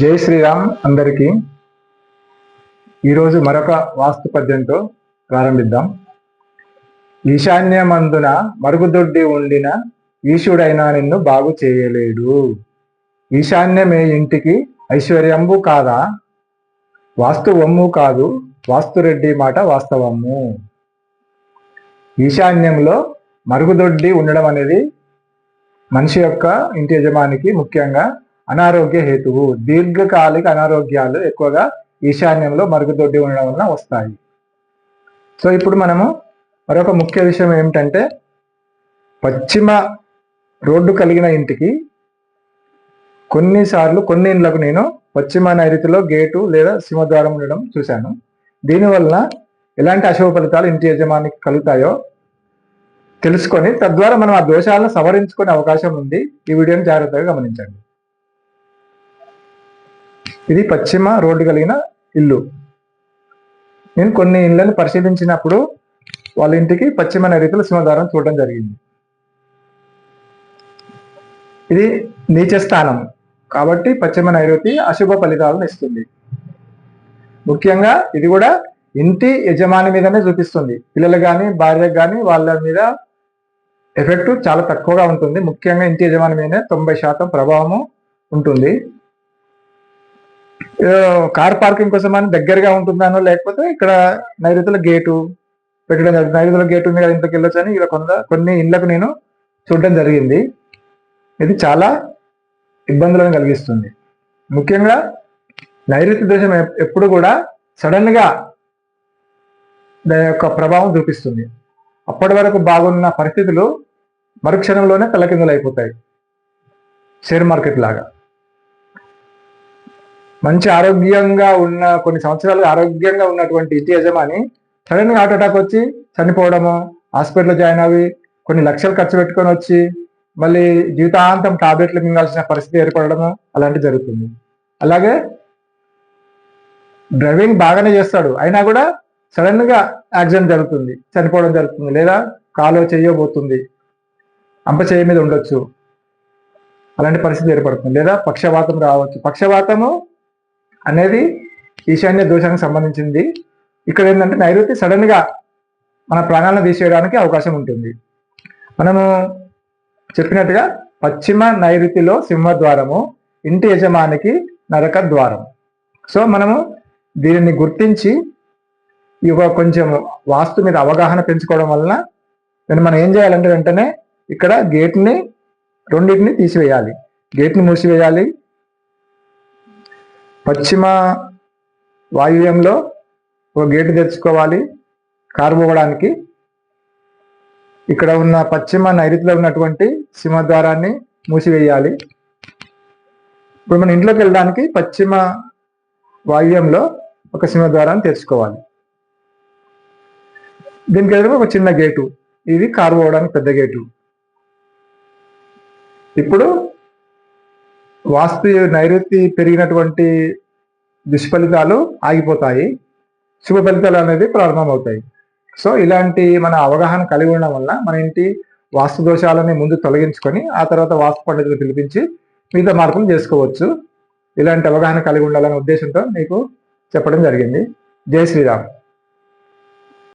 జై శ్రీరామ్ అందరికీ. ఈరోజు మరొక వాస్తు పద్యంతో ప్రారంభిద్దాం. ఈశాన్యమందున మరుగుదొడ్డి ఉండిన ఈశుడైనా నిన్ను బాగు చేయలేడు. ఈశాన్యమే ఇంటికి ఐశ్వర్యంబు కాదా? వాస్తువమ్ము కాదు వాస్తురెడ్డి మాట వాస్తవము. ఈశాన్యంలో మరుగుదొడ్డి ఉండడం అనేది మనిషి యొక్క ఇంటి యజమానికి ముఖ్యంగా అనారోగ్య హేతువు దీర్ఘకాలిక అనారోగ్యాలు ఎక్కువగా ఈశాన్యంలో మరుగుదొడ్డి ఉండడం వలన వస్తాయి. సో ఇప్పుడు మనము మరొక ముఖ్య విషయం ఏమిటంటే పశ్చిమ రోడ్డు కలిగిన ఇంటికి కొన్నిసార్లు కొన్ని ఇండ్లకు నేను పశ్చిమ నైరుతిలో గేటు లేదా సింహద్వారం ఉండడం చూశాను. దీనివల్ల ఎలాంటి అశుభ ఫలితాలు ఇంటి యజమానికి కలుగుతాయో తెలుసుకొని తద్వారా మనం ఆ దోషాలను సవరించుకునే అవకాశం ఉంది. ఈ వీడియోని జాగ్రత్తగా గమనించండి. ఇది పశ్చిమ రోడ్డు కలిగిన ఇల్లు. నేను కొన్ని ఇళ్ళను పరిశీలించినప్పుడు వాళ్ళ ఇంటికి పశ్చిమ నైరుతిలో సింహద్వారం చూడడం జరిగింది. ఇది నీచ స్థానం కాబట్టి పశ్చిమ నైరుతి అశుభ ఫలితాలను ఇస్తుంది. ముఖ్యంగా ఇది కూడా ఇంటి యజమాని మీదనే చూపిస్తుంది. పిల్లలు కానీ భార్యకు కానీ వాళ్ళ మీద ఎఫెక్ట్ చాలా తక్కువగా ఉంటుంది. ముఖ్యంగా ఇంటి యజమాని మీదనే తొంభై శాతం ప్రభావము ఉంటుంది. కార్ పార్కింగ్ కోసం అని దగ్గరగా ఉంటుందానో లేకపోతే ఇక్కడ నైరుతుల గేటు పెట్టడం జరిగింది నైరుతుల గేటు ఉంది కదా ఇంట్లోకి వెళ్ళొచ్చు అని ఇలా కొంత కొన్ని ఇళ్ళకు నేను చూడడం జరిగింది. ఇది చాలా ఇబ్బందులను కలిగిస్తుంది. ముఖ్యంగా నైరుతి దేశం ఎప్పుడు కూడా సడన్గా దాని యొక్క ప్రభావం చూపిస్తుంది. అప్పటి వరకు బాగున్న పరిస్థితులు మరుక్షణంలోనే తలకిందులు అయిపోతాయి షేర్ మార్కెట్ లాగా. మంచి ఆరోగ్యంగా ఉన్న కొన్ని సంవత్సరాలు ఆరోగ్యంగా ఉన్నటువంటి ఇంటి యజమాని సడన్గా హార్ట్ అటాక్ వచ్చి చనిపోవడము హాస్పిటల్లో జాయిన్ అవి కొన్ని లక్షలు ఖర్చు పెట్టుకొని వచ్చి మళ్ళీ జీవితాంతం టాబ్లెట్లు మింగాల్సిన పరిస్థితి ఏర్పడడము అలాంటివి జరుగుతుంది. అలాగే డ్రైవింగ్ బాగానే చేస్తాడు అయినా కూడా సడన్గా యాక్సిడెంట్ జరుగుతుంది చనిపోవడం జరుగుతుంది లేదా కాలో చేయబోతుంది అంప చేయ మీద ఉండొచ్చు అలాంటి పరిస్థితి ఏర్పడుతుంది లేదా పక్షవాతం రావచ్చు. పక్షవాతము అనేది ఈశాన్య దోషానికి సంబంధించింది. ఇక్కడ ఏంటంటే నైరుతి సడన్గా మన ప్రాణాలను తీసేయడానికి అవకాశం ఉంటుంది. మనము చెప్పినట్టుగా పశ్చిమ నైరుతిలో సింహద్వారము ఇంటి యజమానికి నరక ద్వారం. సో మనము దీనిని గుర్తించి ఇవ కొంచెం వాస్తు మీద అవగాహన పెంచుకోవడం వలన నేను మనం ఏం చేయాలంటే వెంటనే ఇక్కడ గేట్ని రెండింటిని తీసివేయాలి. గేట్ని మూసివేయాలి. పశ్చిమ వాయువ్యంలో ఒక గేటు తెచ్చుకోవాలి. కారు పోవడానికి. ఇక్కడ ఉన్న పశ్చిమ నైరుతిలో ఉన్నటువంటి సింహద్వారాన్ని మూసివేయాలి. ఇప్పుడు మన ఇంట్లోకి వెళ్ళడానికి పశ్చిమ వాయువ్యంలో ఒక సింహద్వారాన్ని తెచ్చుకోవాలి. దీనికి ఎదురు ఒక చిన్న గేటు. ఇది కారు పోవడానికి పెద్ద గేటు. ఇప్పుడు వాస్తు నైరుతి పెరిగినటువంటి దుష్ఫలితాలు ఆగిపోతాయి. శుభ ఫలితాలు అనేది ప్రారంభమవుతాయి. సో ఇలాంటి మన అవగాహన కలిగి ఉండడం వల్ల మన ఇంటి వాస్తు దోషాలని ముందు తొలగించుకొని ఆ తర్వాత వాస్తు పండితులు పిలిపించి మిగతా మార్పులు చేసుకోవచ్చు. ఇలాంటి అవగాహన కలిగి ఉండాలనే ఉద్దేశంతో మీకు చెప్పడం జరిగింది. జై శ్రీరామ్.